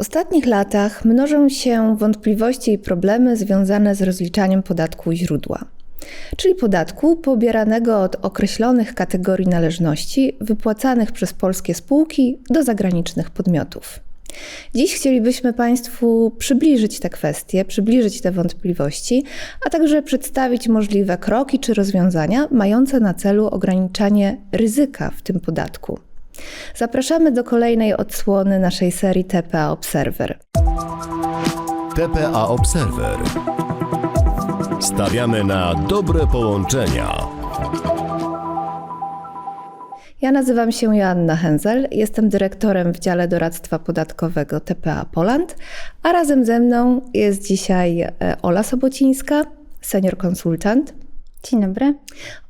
W ostatnich latach mnożą się wątpliwości i problemy związane z rozliczaniem podatku źródła, czyli podatku pobieranego od określonych kategorii należności wypłacanych przez polskie spółki do zagranicznych podmiotów. Dziś chcielibyśmy Państwu przybliżyć te kwestie, przybliżyć te wątpliwości, a także przedstawić możliwe kroki czy rozwiązania mające na celu ograniczanie ryzyka w tym podatku. Zapraszamy do kolejnej odsłony naszej serii TPA Observer. TPA Observer. Stawiamy na dobre połączenia. Ja nazywam się Joanna Henzel, jestem dyrektorem w dziale doradztwa podatkowego TPA Poland, a razem ze mną jest dzisiaj e, Ola Sobocińska, senior konsultant. Dzień dobry.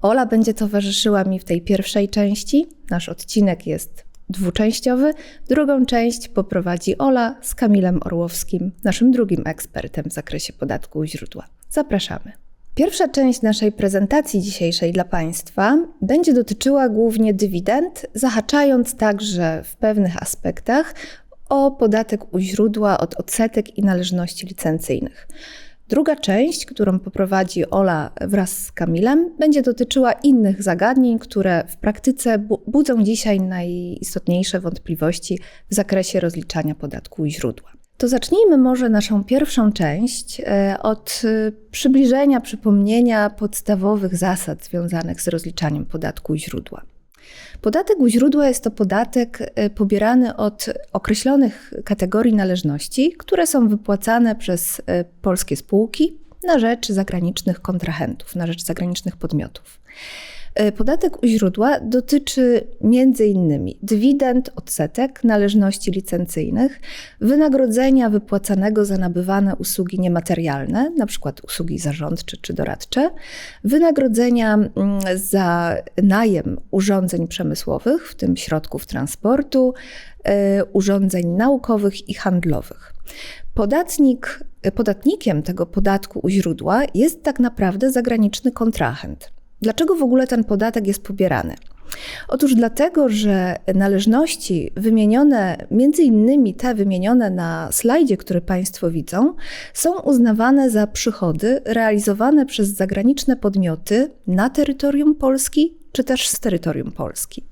Ola będzie towarzyszyła mi w tej pierwszej części. Nasz odcinek jest dwuczęściowy. Drugą część poprowadzi Ola z Kamilem Orłowskim, naszym drugim ekspertem w zakresie podatku u źródła. Zapraszamy. Pierwsza część naszej prezentacji dzisiejszej dla Państwa będzie dotyczyła głównie dywidend, zahaczając także w pewnych aspektach o podatek u źródła od odsetek i należności licencyjnych. Druga część, którą poprowadzi Ola wraz z Kamilem, będzie dotyczyła innych zagadnień, które w praktyce budzą dzisiaj najistotniejsze wątpliwości w zakresie rozliczania podatku u źródła. To zacznijmy może naszą pierwszą część e, od e, przybliżenia, przypomnienia podstawowych zasad związanych z rozliczaniem podatku u źródła. Podatek u źródła jest to podatek e, pobierany od określonych kategorii należności, które są wypłacane przez polskie spółki na rzecz zagranicznych kontrahentów, na rzecz zagranicznych podmiotów. E, podatek u źródła dotyczy m.in. dywidend, odsetek, należności licencyjnych, wynagrodzenia wypłacanego za nabywane usługi niematerialne, np. usługi zarządcze czy doradcze, wynagrodzenia mm, za najem urządzeń przemysłowych, w tym środków transportu, e, urządzeń naukowych i handlowych. Podatnik, podatnikiem tego podatku u źródła jest tak naprawdę zagraniczny kontrahent. Dlaczego w ogóle ten podatek jest pobierany? Otóż dlatego, że należności wymienione, między innymi te wymienione na slajdzie, które Państwo widzą, są uznawane za przychody realizowane przez zagraniczne podmioty na terytorium Polski czy też z terytorium Polski.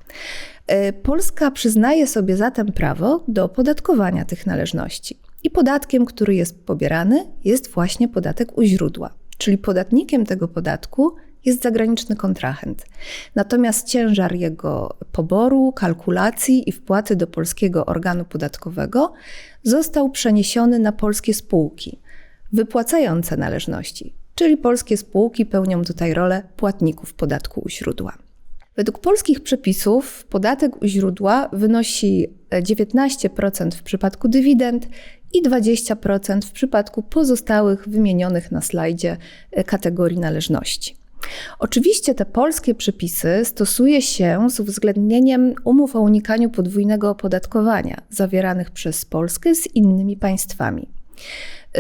E, Polska przyznaje sobie zatem prawo do opodatkowania tych należności. I podatkiem, który jest pobierany, jest właśnie podatek u źródła. Czyli podatnikiem tego podatku jest zagraniczny kontrahent. Natomiast ciężar jego poboru, kalkulacji i wpłaty do polskiego organu podatkowego został przeniesiony na polskie spółki wypłacające należności, czyli polskie spółki pełnią tutaj rolę płatników podatku u źródła. Według polskich przepisów podatek u źródła wynosi 19% w przypadku dywidend i 20% w przypadku pozostałych wymienionych na slajdzie kategorii należności. Oczywiście te polskie przepisy stosuje się z uwzględnieniem umów o unikaniu podwójnego opodatkowania zawieranych przez Polskę z innymi państwami.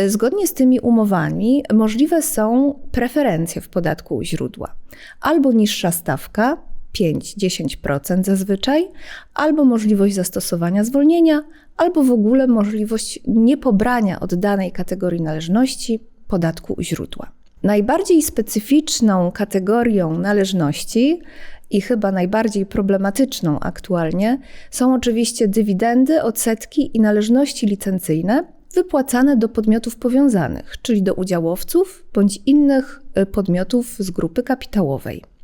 Zgodnie z tymi umowami możliwe są preferencje w podatku u źródła. Albo niższa stawka 5-10% zazwyczaj, albo możliwość zastosowania zwolnienia, albo w ogóle możliwość niepobrania od danej kategorii należności podatku u źródła. Najbardziej specyficzną kategorią należności i chyba najbardziej problematyczną aktualnie są oczywiście dywidendy, odsetki i należności licencyjne wypłacane do podmiotów powiązanych, czyli do udziałowców bądź innych y, podmiotów z grupy kapitałowej.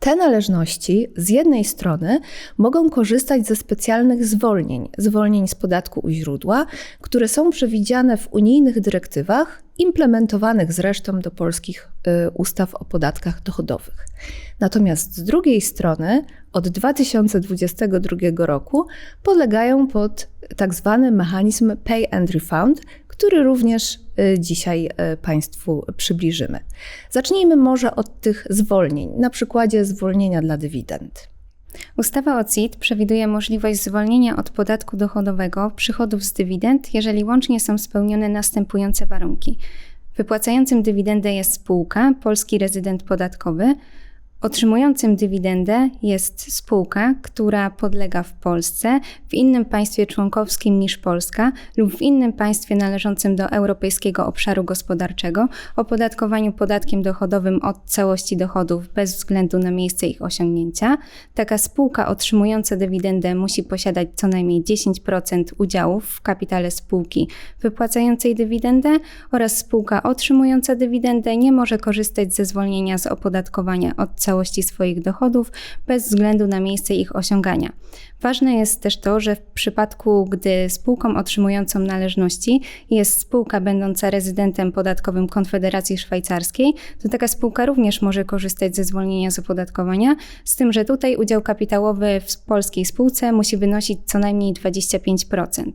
Te należności z jednej strony mogą korzystać ze specjalnych zwolnień, zwolnień z podatku u źródła, które są przewidziane w unijnych dyrektywach, implementowanych zresztą do polskich y, ustaw o podatkach dochodowych. Natomiast z drugiej strony od 2022 roku podlegają pod tak zwany mechanizm Pay and Refund, który również dzisiaj y, Państwu przybliżymy. Zacznijmy może od tych zwolnień, na przykładzie zwolnienia dla dywidend. Ustawa o CIT przewiduje możliwość zwolnienia od podatku dochodowego przychodów z dywidend, jeżeli łącznie są spełnione następujące warunki. Wypłacającym dywidendę jest spółka, polski rezydent podatkowy, Otrzymującym dywidendę jest spółka, która podlega w Polsce, w innym państwie członkowskim niż Polska lub w innym państwie należącym do Europejskiego Obszaru Gospodarczego opodatkowaniu podatkiem dochodowym od całości dochodów bez względu na miejsce ich osiągnięcia. Taka spółka otrzymująca dywidendę musi posiadać co najmniej 10% udziałów w kapitale spółki wypłacającej dywidendę oraz spółka otrzymująca dywidendę nie może korzystać ze zwolnienia z opodatkowania od całości swoich dochodów bez względu na miejsce ich osiągania. Ważne jest też to, że w przypadku, gdy spółką otrzymującą należności jest spółka będąca rezydentem podatkowym Konfederacji Szwajcarskiej, to taka spółka również może korzystać ze zwolnienia z opodatkowania, z tym, że tutaj udział kapitałowy w polskiej spółce musi wynosić co najmniej 25%.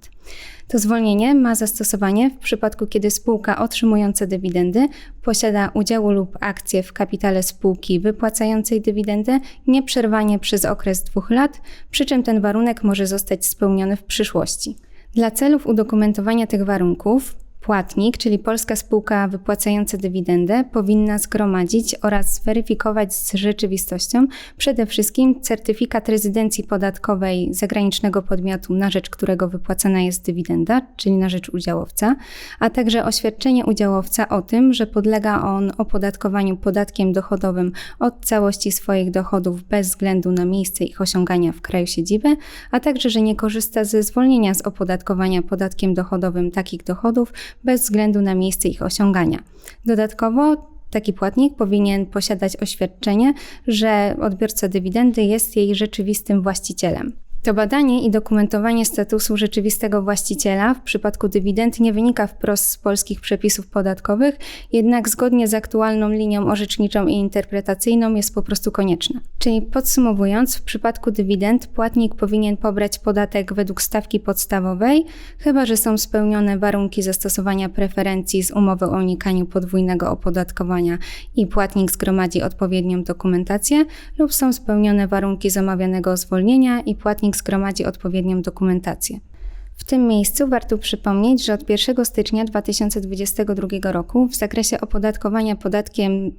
To zwolnienie ma zastosowanie w przypadku, kiedy spółka otrzymująca dywidendy posiada udział lub akcje w kapitale spółki wypłacającej dywidendę nieprzerwanie przez okres dwóch lat, przy czym ten warunek może zostać spełniony w przyszłości. Dla celów udokumentowania tych warunków Płatnik, czyli polska spółka wypłacająca dywidendę, powinna zgromadzić oraz zweryfikować z rzeczywistością przede wszystkim certyfikat rezydencji podatkowej zagranicznego podmiotu, na rzecz którego wypłacana jest dywidenda, czyli na rzecz udziałowca, a także oświadczenie udziałowca o tym, że podlega on opodatkowaniu podatkiem dochodowym od całości swoich dochodów bez względu na miejsce ich osiągania w kraju siedziby, a także, że nie korzysta ze zwolnienia z opodatkowania podatkiem dochodowym takich dochodów, bez względu na miejsce ich osiągania. Dodatkowo taki płatnik powinien posiadać oświadczenie, że odbiorca dywidendy jest jej rzeczywistym właścicielem. To badanie i dokumentowanie statusu rzeczywistego właściciela w przypadku dywidend nie wynika wprost z polskich przepisów podatkowych, jednak zgodnie z aktualną linią orzeczniczą i interpretacyjną jest po prostu konieczne. Czyli podsumowując, w przypadku dywidend płatnik powinien pobrać podatek według stawki podstawowej, chyba że są spełnione warunki zastosowania preferencji z umowy o unikaniu podwójnego opodatkowania i płatnik zgromadzi odpowiednią dokumentację, lub są spełnione warunki zamawianego zwolnienia i płatnik zgromadzi odpowiednią dokumentację. W tym miejscu warto przypomnieć, że od 1 stycznia 2022 roku w zakresie opodatkowania podatkiem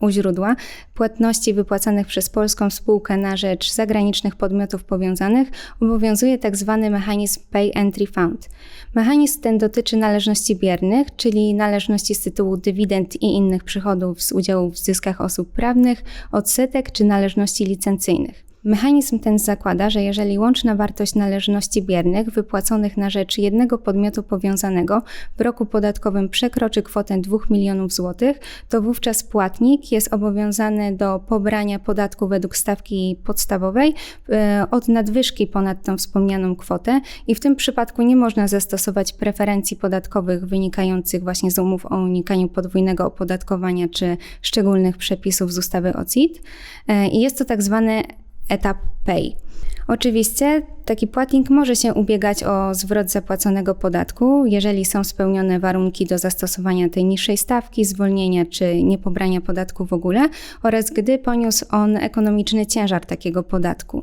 u źródła płatności wypłacanych przez polską spółkę na rzecz zagranicznych podmiotów powiązanych obowiązuje tzw. mechanizm Pay Entry Fund. Mechanizm ten dotyczy należności biernych, czyli należności z tytułu dywidend i innych przychodów z udziałów w zyskach osób prawnych, odsetek czy należności licencyjnych. Mechanizm ten zakłada, że jeżeli łączna wartość należności biernych wypłaconych na rzecz jednego podmiotu powiązanego w roku podatkowym przekroczy kwotę 2 milionów złotych, to wówczas płatnik jest obowiązany do pobrania podatku według stawki podstawowej e, od nadwyżki ponad tą wspomnianą kwotę i w tym przypadku nie można zastosować preferencji podatkowych wynikających właśnie z umów o unikaniu podwójnego opodatkowania czy szczególnych przepisów z ustawy o CIT. E, I jest to tak zwany etap pay. Oczywiście taki płatnik może się ubiegać o zwrot zapłaconego podatku, jeżeli są spełnione warunki do zastosowania tej niższej stawki, zwolnienia czy niepobrania podatku w ogóle oraz gdy poniósł on ekonomiczny ciężar takiego podatku.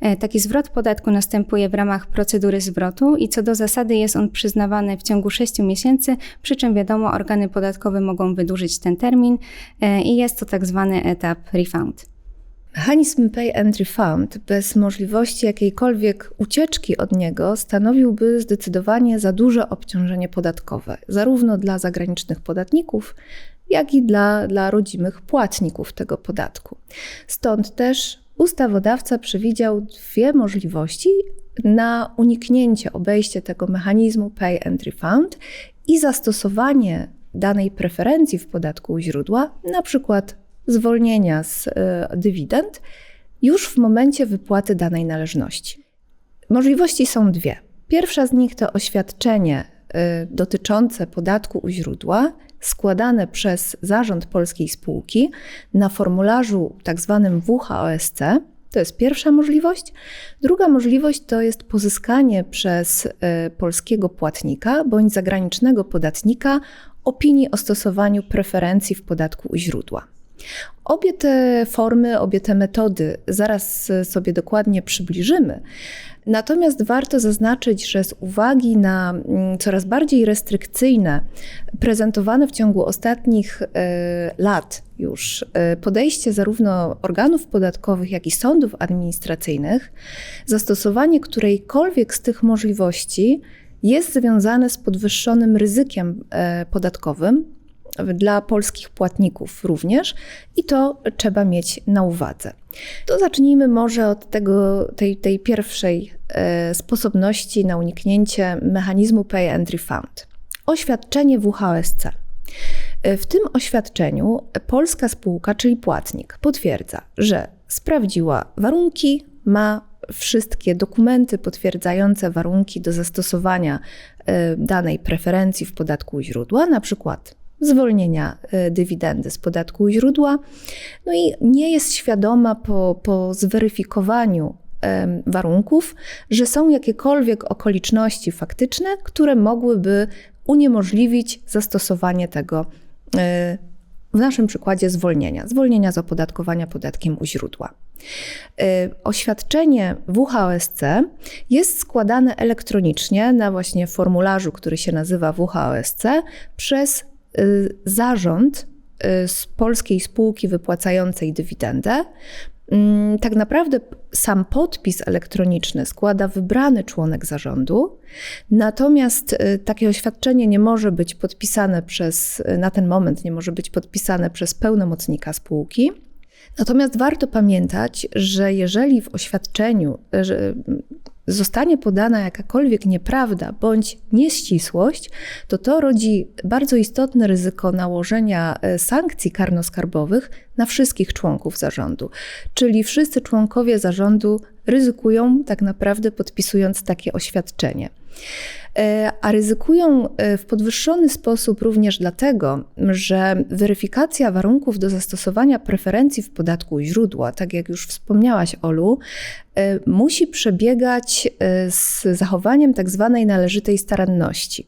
E, taki zwrot podatku następuje w ramach procedury zwrotu i co do zasady jest on przyznawany w ciągu 6 miesięcy, przy czym wiadomo, organy podatkowe mogą wydłużyć ten termin e, i jest to tak zwany etap refund. Mechanizm Pay and Refund bez możliwości jakiejkolwiek ucieczki od niego stanowiłby zdecydowanie za duże obciążenie podatkowe, zarówno dla zagranicznych podatników, jak i dla, dla rodzimych płatników tego podatku. Stąd też ustawodawca przewidział dwie możliwości na uniknięcie obejścia tego mechanizmu Pay and Refund i zastosowanie danej preferencji w podatku u źródła, na przykład zwolnienia z e, dywidend już w momencie wypłaty danej należności. Możliwości są dwie. Pierwsza z nich to oświadczenie e, dotyczące podatku u źródła, składane przez zarząd polskiej spółki na formularzu tzw. Tak WHOSC. To jest pierwsza możliwość. Druga możliwość to jest pozyskanie przez e, polskiego płatnika bądź zagranicznego podatnika opinii o stosowaniu preferencji w podatku u źródła. Obie te formy, obie te metody zaraz sobie dokładnie przybliżymy. Natomiast warto zaznaczyć, że z uwagi na mm, coraz bardziej restrykcyjne, prezentowane w ciągu ostatnich e, lat już e, podejście zarówno organów podatkowych, jak i sądów administracyjnych, zastosowanie którejkolwiek z tych możliwości jest związane z podwyższonym ryzykiem e, podatkowym, dla polskich płatników również i to trzeba mieć na uwadze. To zacznijmy może od tego, tej, tej pierwszej e, sposobności na uniknięcie mechanizmu Pay and Refund. Oświadczenie WHSC. E, w tym oświadczeniu polska spółka, czyli płatnik, potwierdza, że sprawdziła warunki, ma wszystkie dokumenty potwierdzające warunki do zastosowania e, danej preferencji w podatku źródła, na przykład zwolnienia e, dywidendy z podatku u źródła, no i nie jest świadoma po, po zweryfikowaniu warunków, że są jakiekolwiek okoliczności faktyczne, które mogłyby uniemożliwić zastosowanie tego e, w naszym przykładzie zwolnienia, zwolnienia z opodatkowania podatkiem u źródła. E, oświadczenie WHOSC jest składane elektronicznie na właśnie formularzu, który się nazywa WHOSC przez zarząd y, z polskiej spółki wypłacającej dywidendę. Mm, tak naprawdę sam podpis elektroniczny składa wybrany członek zarządu, natomiast y, takie oświadczenie nie może być podpisane przez, na ten moment nie może być podpisane przez pełnomocnika spółki. Natomiast warto pamiętać, że jeżeli w oświadczeniu zostanie podana jakakolwiek nieprawda bądź nieścisłość, to to rodzi bardzo istotne ryzyko nałożenia e, sankcji karnoskarbowych na wszystkich członków zarządu. Czyli wszyscy członkowie zarządu ryzykują tak naprawdę podpisując takie oświadczenie. E, a ryzykują e, w podwyższony sposób również dlatego, że weryfikacja warunków do zastosowania preferencji w podatku źródła, tak jak już wspomniałaś, Olu, e, musi przebiegać z zachowaniem tak zwanej należytej staranności.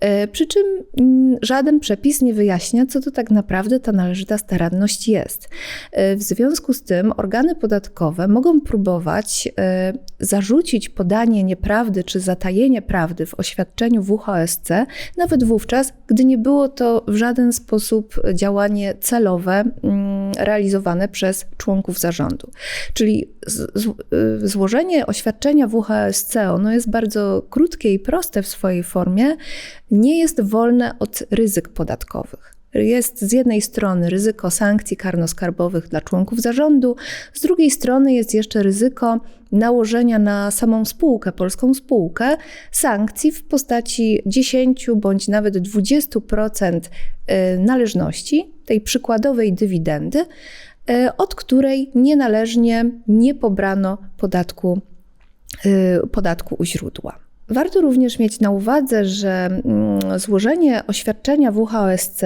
E, przy czym mm, żaden przepis nie wyjaśnia, co to tak naprawdę ta należyta staranność jest. E, w związku z tym organy podatkowe mogą próbować e, zarzucić podanie nieprawdy czy zatajenie prawdy w oświadczeniu WHSC, nawet wówczas, gdy nie było to w żaden sposób działanie celowe mm, realizowane przez członków zarządu. Czyli złożenie oświadczenia WHSC, ono jest bardzo krótkie i proste w swojej formie, nie jest wolne od ryzyk podatkowych. Jest z jednej strony ryzyko sankcji karnoskarbowych dla członków zarządu, z drugiej strony jest jeszcze ryzyko nałożenia na samą spółkę, polską spółkę, sankcji w postaci 10 bądź nawet 20% y, należności, tej przykładowej dywidendy, y, od której nienależnie nie pobrano podatku, y, podatku u źródła. Warto również mieć na uwadze, że mm, złożenie oświadczenia WHOSC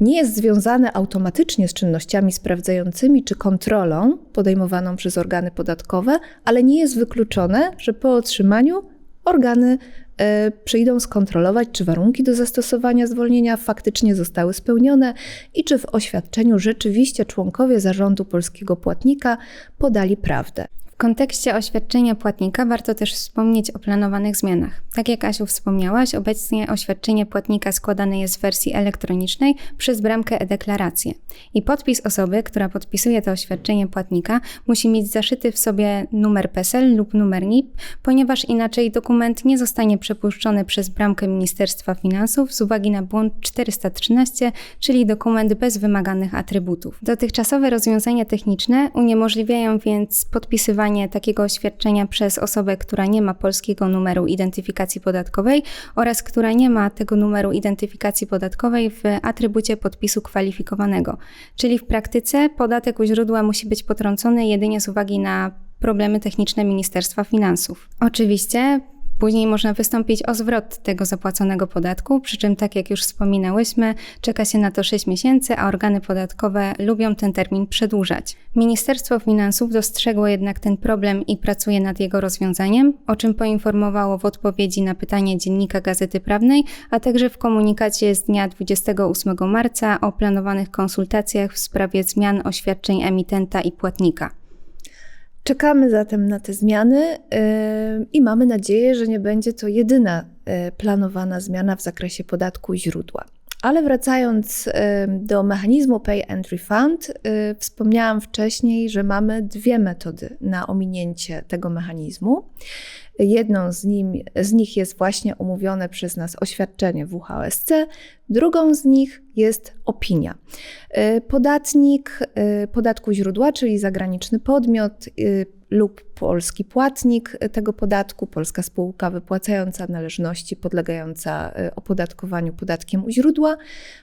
nie jest związane automatycznie z czynnościami sprawdzającymi czy kontrolą podejmowaną przez organy podatkowe, ale nie jest wykluczone, że po otrzymaniu organy e, przyjdą skontrolować, czy warunki do zastosowania zwolnienia faktycznie zostały spełnione i czy w oświadczeniu rzeczywiście członkowie zarządu polskiego płatnika podali prawdę. W kontekście oświadczenia płatnika warto też wspomnieć o planowanych zmianach. Tak jak Asiu wspomniałaś, obecnie oświadczenie płatnika składane jest w wersji elektronicznej przez bramkę e-deklarację. I podpis osoby, która podpisuje to oświadczenie płatnika, musi mieć zaszyty w sobie numer PESEL lub numer NIP, ponieważ inaczej dokument nie zostanie przepuszczony przez bramkę Ministerstwa Finansów z uwagi na błąd 413, czyli dokument bez wymaganych atrybutów. Dotychczasowe rozwiązania techniczne uniemożliwiają więc podpisywanie takiego oświadczenia przez osobę, która nie ma polskiego numeru identyfikacji podatkowej oraz która nie ma tego numeru identyfikacji podatkowej w atrybucie podpisu kwalifikowanego. Czyli w praktyce podatek u źródła musi być potrącony jedynie z uwagi na problemy techniczne Ministerstwa Finansów. Oczywiście Później można wystąpić o zwrot tego zapłaconego podatku, przy czym, tak jak już wspominałyśmy, czeka się na to 6 miesięcy, a organy podatkowe lubią ten termin przedłużać. Ministerstwo Finansów dostrzegło jednak ten problem i pracuje nad jego rozwiązaniem, o czym poinformowało w odpowiedzi na pytanie Dziennika Gazety Prawnej, a także w komunikacie z dnia 28 marca o planowanych konsultacjach w sprawie zmian oświadczeń emitenta i płatnika. Czekamy zatem na te zmiany yy, i mamy nadzieję, że nie będzie to jedyna yy, planowana zmiana w zakresie podatku źródła. Ale wracając do mechanizmu Pay and Refund, yy, wspomniałam wcześniej, że mamy dwie metody na ominięcie tego mechanizmu. Jedną z, nim, z nich jest właśnie omówione przez nas oświadczenie WHOSC, drugą z nich jest opinia. Y, Podatnik y, podatku źródła, czyli zagraniczny podmiot y, lub polski płatnik tego podatku, polska spółka wypłacająca należności podlegająca opodatkowaniu podatkiem u źródła,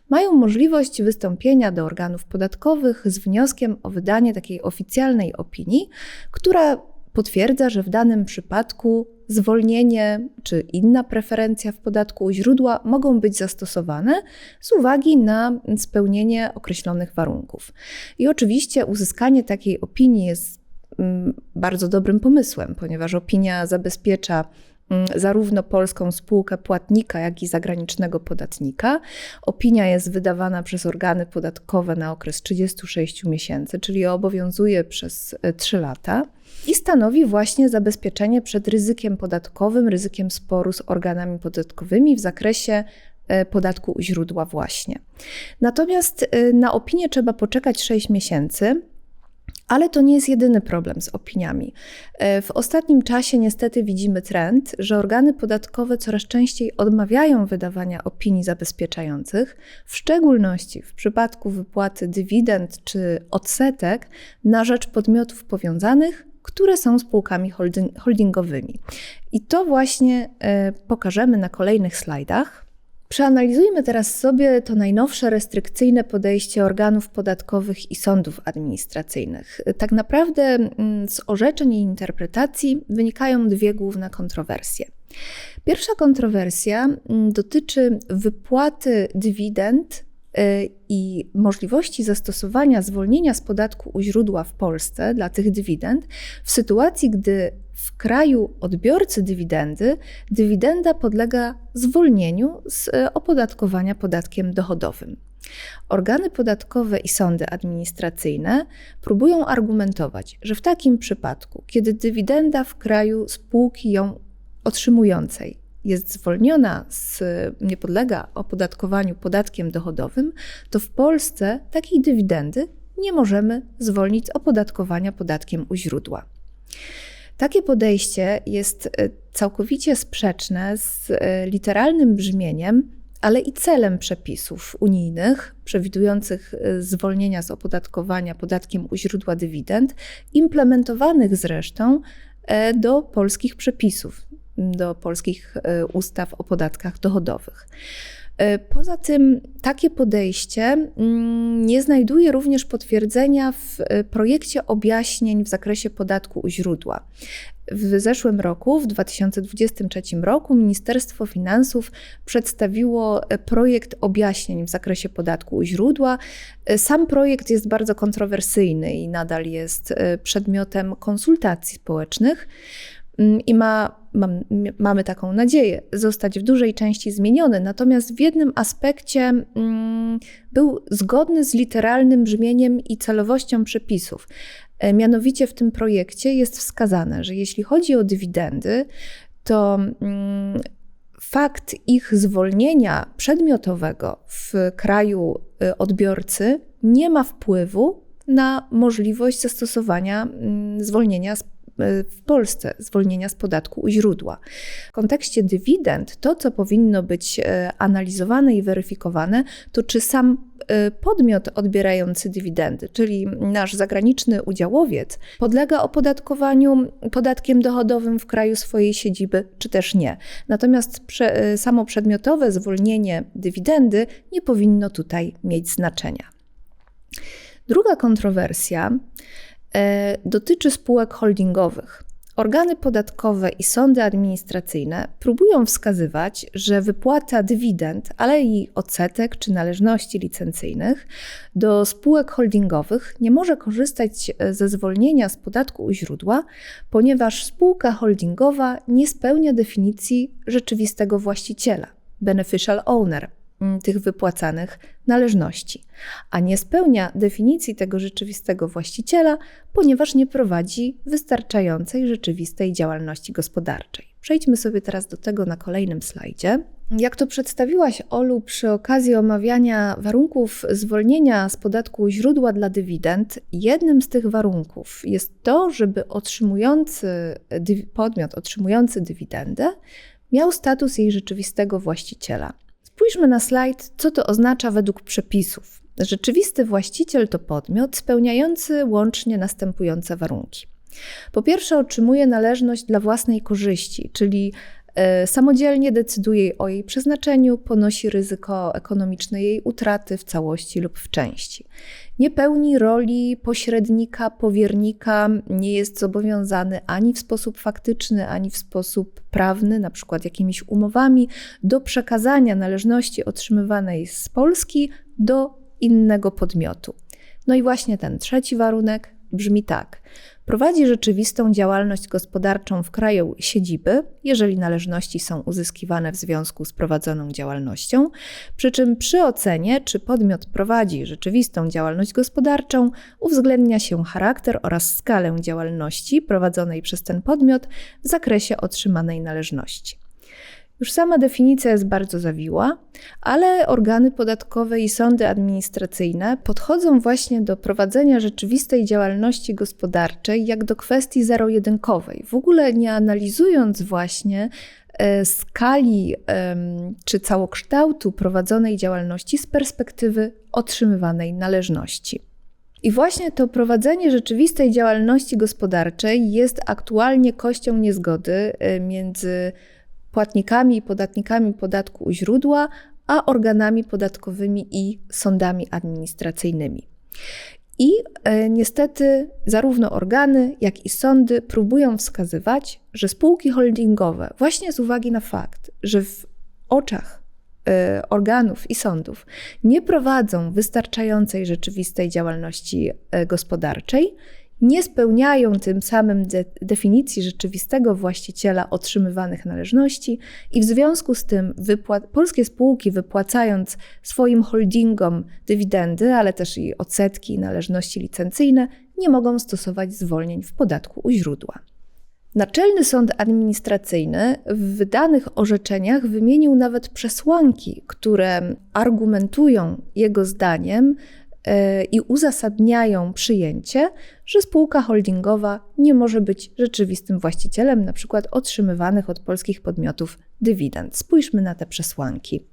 mają możliwość wystąpienia do organów podatkowych z wnioskiem o wydanie takiej oficjalnej opinii, która potwierdza, że w danym przypadku zwolnienie czy inna preferencja w podatku u źródła mogą być zastosowane z uwagi na spełnienie określonych warunków. I oczywiście uzyskanie takiej opinii jest bardzo dobrym pomysłem, ponieważ opinia zabezpiecza mm, zarówno polską spółkę płatnika, jak i zagranicznego podatnika. Opinia jest wydawana przez organy podatkowe na okres 36 miesięcy, czyli obowiązuje przez 3 lata i stanowi właśnie zabezpieczenie przed ryzykiem podatkowym, ryzykiem sporu z organami podatkowymi w zakresie e, podatku u źródła właśnie. Natomiast e, na opinię trzeba poczekać 6 miesięcy. Ale to nie jest jedyny problem z opiniami. E, w ostatnim czasie niestety widzimy trend, że organy podatkowe coraz częściej odmawiają wydawania opinii zabezpieczających, w szczególności w przypadku wypłaty dywidend czy odsetek na rzecz podmiotów powiązanych które są spółkami holdingowymi. I to właśnie e, pokażemy na kolejnych slajdach. Przeanalizujmy teraz sobie to najnowsze restrykcyjne podejście organów podatkowych i sądów administracyjnych. Tak naprawdę mm, z orzeczeń i interpretacji wynikają dwie główne kontrowersje. Pierwsza kontrowersja mm, dotyczy wypłaty dywidend i możliwości zastosowania zwolnienia z podatku u źródła w Polsce dla tych dywidend w sytuacji, gdy w kraju odbiorcy dywidendy dywidenda podlega zwolnieniu z y, opodatkowania podatkiem dochodowym. Organy podatkowe i sądy administracyjne próbują argumentować, że w takim przypadku, kiedy dywidenda w kraju spółki ją otrzymującej jest zwolniona z, nie podlega opodatkowaniu podatkiem dochodowym, to w Polsce takiej dywidendy nie możemy zwolnić z opodatkowania podatkiem u źródła. Takie podejście jest e, całkowicie sprzeczne z e, literalnym brzmieniem, ale i celem przepisów unijnych przewidujących e, zwolnienia z opodatkowania podatkiem u źródła dywidend, implementowanych zresztą do polskich przepisów do polskich e, ustaw o podatkach dochodowych. E, poza tym takie podejście mm, nie znajduje również potwierdzenia w e, projekcie objaśnień w zakresie podatku u źródła. W zeszłym roku, w 2023 roku, Ministerstwo Finansów przedstawiło projekt objaśnień w zakresie podatku u źródła. Sam projekt jest bardzo kontrowersyjny i nadal jest przedmiotem konsultacji społecznych. Mm, i ma, mam, mamy taką nadzieję, zostać w dużej części zmieniony. Natomiast w jednym aspekcie mm, był zgodny z literalnym brzmieniem i celowością przepisów. E, mianowicie w tym projekcie jest wskazane, że jeśli chodzi o dywidendy, to mm, fakt ich zwolnienia przedmiotowego w kraju e, odbiorcy nie ma wpływu na możliwość zastosowania zwolnienia z w Polsce zwolnienia z podatku u źródła. W kontekście dywidend, to co powinno być e, analizowane i weryfikowane, to czy sam e, podmiot odbierający dywidendy, czyli nasz zagraniczny udziałowiec, podlega opodatkowaniu podatkiem dochodowym w kraju swojej siedziby, czy też nie. Natomiast prze, samo przedmiotowe zwolnienie dywidendy nie powinno tutaj mieć znaczenia. Druga kontrowersja E, dotyczy spółek holdingowych. Organy podatkowe i sądy administracyjne próbują wskazywać, że wypłata dywidend, ale i odsetek czy należności licencyjnych do spółek holdingowych nie może korzystać ze zwolnienia z podatku u źródła, ponieważ spółka holdingowa nie spełnia definicji rzeczywistego właściciela, beneficial owner tych wypłacanych należności, a nie spełnia definicji tego rzeczywistego właściciela, ponieważ nie prowadzi wystarczającej rzeczywistej działalności gospodarczej. Przejdźmy sobie teraz do tego na kolejnym slajdzie. Jak to przedstawiłaś, Olu, przy okazji omawiania warunków zwolnienia z podatku źródła dla dywidend, jednym z tych warunków jest to, żeby otrzymujący podmiot otrzymujący dywidendę miał status jej rzeczywistego właściciela. Spójrzmy na slajd, co to oznacza według przepisów. Rzeczywisty właściciel to podmiot spełniający łącznie następujące warunki. Po pierwsze, otrzymuje należność dla własnej korzyści, czyli samodzielnie decyduje o jej przeznaczeniu, ponosi ryzyko ekonomiczne jej utraty w całości lub w części. Nie pełni roli pośrednika, powiernika, nie jest zobowiązany ani w sposób faktyczny, ani w sposób prawny, na przykład jakimiś umowami, do przekazania należności otrzymywanej z Polski do innego podmiotu. No i właśnie ten trzeci warunek brzmi tak: prowadzi rzeczywistą działalność gospodarczą w kraju siedziby, jeżeli należności są uzyskiwane w związku z prowadzoną działalnością, przy czym przy ocenie, czy podmiot prowadzi rzeczywistą działalność gospodarczą, uwzględnia się charakter oraz skalę działalności prowadzonej przez ten podmiot w zakresie otrzymanej należności. Już sama definicja jest bardzo zawiła, ale organy podatkowe i sądy administracyjne podchodzą właśnie do prowadzenia rzeczywistej działalności gospodarczej jak do kwestii zero-jedynkowej, w ogóle nie analizując właśnie e, skali czy całokształtu prowadzonej działalności z perspektywy otrzymywanej należności. I właśnie to prowadzenie rzeczywistej działalności gospodarczej jest aktualnie kością niezgody e, między płatnikami i podatnikami podatku u źródła, a organami podatkowymi i sądami administracyjnymi. I e, niestety zarówno organy, jak i sądy próbują wskazywać, że spółki holdingowe, właśnie z uwagi na fakt, że w oczach e, organów i sądów nie prowadzą wystarczającej rzeczywistej działalności e, gospodarczej, nie spełniają tym samym de definicji rzeczywistego właściciela otrzymywanych należności i w związku z tym polskie spółki wypłacając swoim holdingom dywidendy, ale też i odsetki i należności licencyjne, nie mogą stosować zwolnień w podatku u źródła. Naczelny Sąd Administracyjny w wydanych orzeczeniach wymienił nawet przesłanki, które argumentują jego zdaniem i uzasadniają przyjęcie, że spółka holdingowa nie może być rzeczywistym właścicielem np. otrzymywanych od polskich podmiotów dywidend. Spójrzmy na te przesłanki.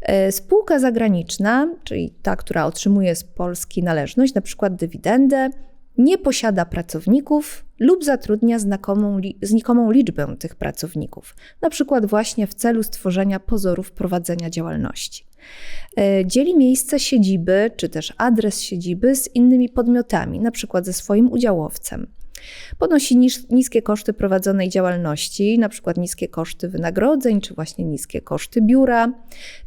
E, spółka zagraniczna, czyli ta, która otrzymuje z Polski należność, np. dywidendę, nie posiada pracowników lub zatrudnia znakomą, znikomą liczbę tych pracowników, na przykład właśnie w celu stworzenia pozorów prowadzenia działalności. E, dzieli miejsce siedziby czy też adres siedziby z innymi podmiotami, na przykład ze swoim udziałowcem. Ponosi niskie koszty prowadzonej działalności, na przykład niskie koszty wynagrodzeń, czy właśnie niskie koszty biura.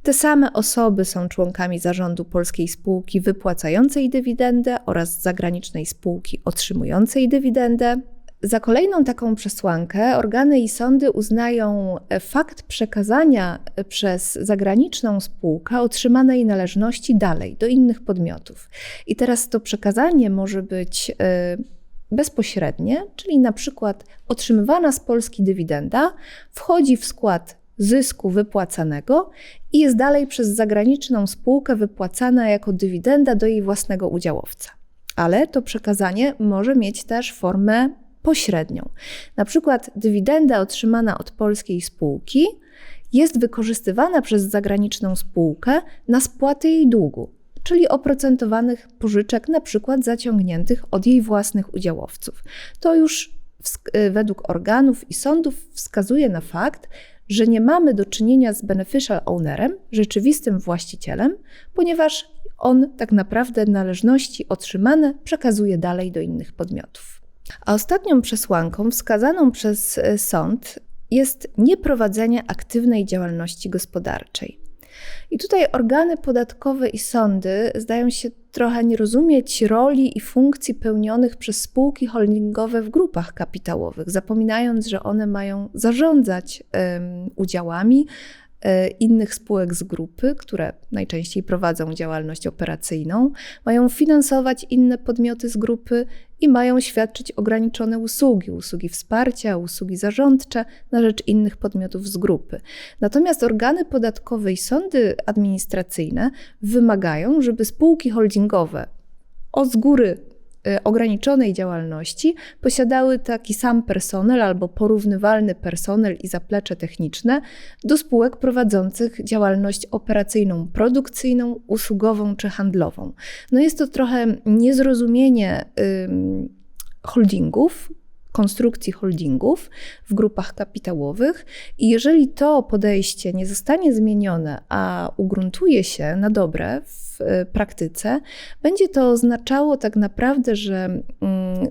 Te same osoby są członkami zarządu polskiej spółki wypłacającej dywidendę oraz zagranicznej spółki otrzymującej dywidendę. Za kolejną taką przesłankę organy i sądy uznają e, fakt przekazania e, przez zagraniczną spółkę otrzymanej należności dalej do innych podmiotów. I teraz to przekazanie może być e, bezpośrednie, czyli na przykład otrzymywana z Polski dywidenda wchodzi w skład zysku wypłacanego i jest dalej przez zagraniczną spółkę wypłacana jako dywidenda do jej własnego udziałowca. Ale to przekazanie może mieć też formę pośrednią. Na przykład dywidenda otrzymana od polskiej spółki jest wykorzystywana przez zagraniczną spółkę na spłatę jej długu, czyli oprocentowanych pożyczek, na przykład zaciągniętych od jej własnych udziałowców. To już y, według organów i sądów wskazuje na fakt, że nie mamy do czynienia z beneficial ownerem, rzeczywistym właścicielem, ponieważ on tak naprawdę należności otrzymane przekazuje dalej do innych podmiotów. A ostatnią przesłanką wskazaną przez e, sąd jest nieprowadzenie aktywnej działalności gospodarczej. I tutaj organy podatkowe i sądy zdają się trochę nie rozumieć roli i funkcji pełnionych przez spółki holdingowe w grupach kapitałowych, zapominając, że one mają zarządzać em, udziałami e, innych spółek z grupy, które najczęściej prowadzą działalność operacyjną, mają finansować inne podmioty z grupy i mają świadczyć ograniczone usługi, usługi wsparcia, usługi zarządcze na rzecz innych podmiotów z grupy. Natomiast organy podatkowe i sądy administracyjne wymagają, żeby spółki holdingowe o z góry ograniczonej działalności posiadały taki sam personel albo porównywalny personel i zaplecze techniczne do spółek prowadzących działalność operacyjną, produkcyjną, usługową czy handlową. No jest to trochę niezrozumienie holdingów, konstrukcji holdingów w grupach kapitałowych i jeżeli to podejście nie zostanie zmienione, a ugruntuje się na dobre w e, praktyce, będzie to oznaczało tak naprawdę, że mm,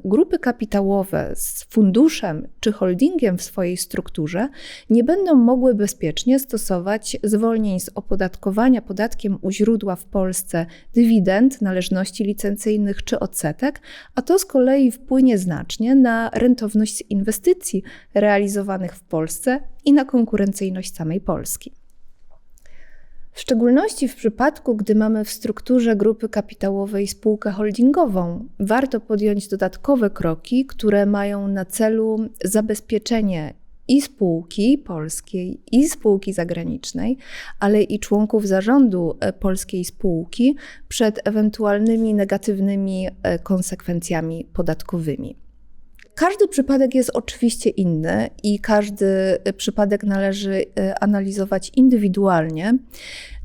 grupy kapitałowe z funduszem czy holdingiem w swojej strukturze nie będą mogły bezpiecznie stosować zwolnień z opodatkowania podatkiem u źródła w Polsce dywidend, należności licencyjnych czy odsetek, a to z kolei wpłynie znacznie na rentowność inwestycji realizowanych w Polsce i na konkurencyjność samej Polski. W szczególności w przypadku, gdy mamy w strukturze grupy kapitałowej spółkę holdingową, warto podjąć dodatkowe kroki, które mają na celu zabezpieczenie i spółki polskiej, i spółki zagranicznej, ale i członków zarządu e, polskiej spółki przed ewentualnymi negatywnymi e, konsekwencjami podatkowymi. Każdy przypadek jest oczywiście inny i każdy e, przypadek należy e, analizować indywidualnie.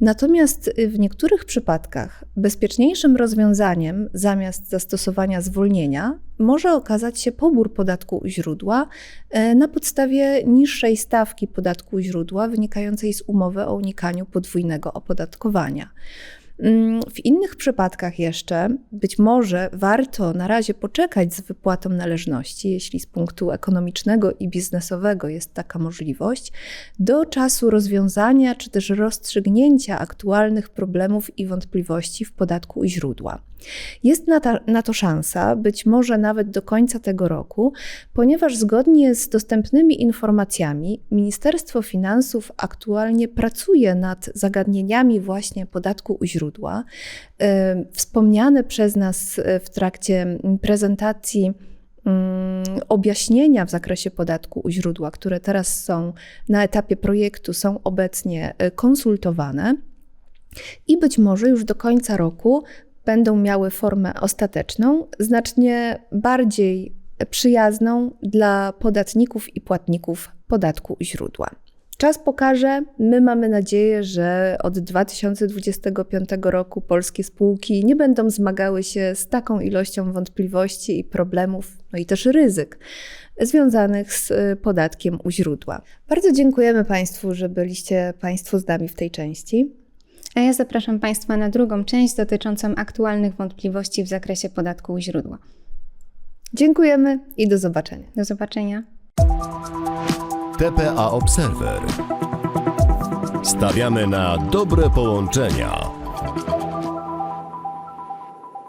Natomiast w niektórych przypadkach bezpieczniejszym rozwiązaniem zamiast zastosowania zwolnienia może okazać się pobór podatku u źródła na podstawie niższej stawki podatku u źródła wynikającej z umowy o unikaniu podwójnego opodatkowania. Mm, W innych przypadkach jeszcze być może warto na razie poczekać z wypłatą należności, jeśli z punktu ekonomicznego i biznesowego jest taka możliwość, do czasu rozwiązania czy też rozstrzygnięcia aktualnych problemów i wątpliwości w podatku u źródła. Jest na, ta, na to szansa, być może nawet do końca tego roku, ponieważ zgodnie z dostępnymi informacjami Ministerstwo Finansów aktualnie pracuje nad zagadnieniami właśnie podatku u źródła. E, Wspomniane przez nas e, w trakcie prezentacji mm, objaśnienia w zakresie podatku u źródła, które teraz są na etapie projektu, są obecnie e, konsultowane. I być może już do końca roku będą miały formę ostateczną, znacznie bardziej przyjazną dla podatników i płatników podatku u źródła. Czas pokaże, my mamy nadzieję, że od 2025 roku polskie spółki nie będą zmagały się z taką ilością wątpliwości i problemów, no i też ryzyk związanych z y, podatkiem u źródła. Bardzo dziękujemy Państwu, że byliście Państwo z nami w tej części. A ja zapraszam Państwa na drugą część dotyczącą aktualnych wątpliwości w zakresie podatku u źródła. Dziękujemy i do zobaczenia. Do zobaczenia. TPA Observer. Stawiamy na dobre połączenia.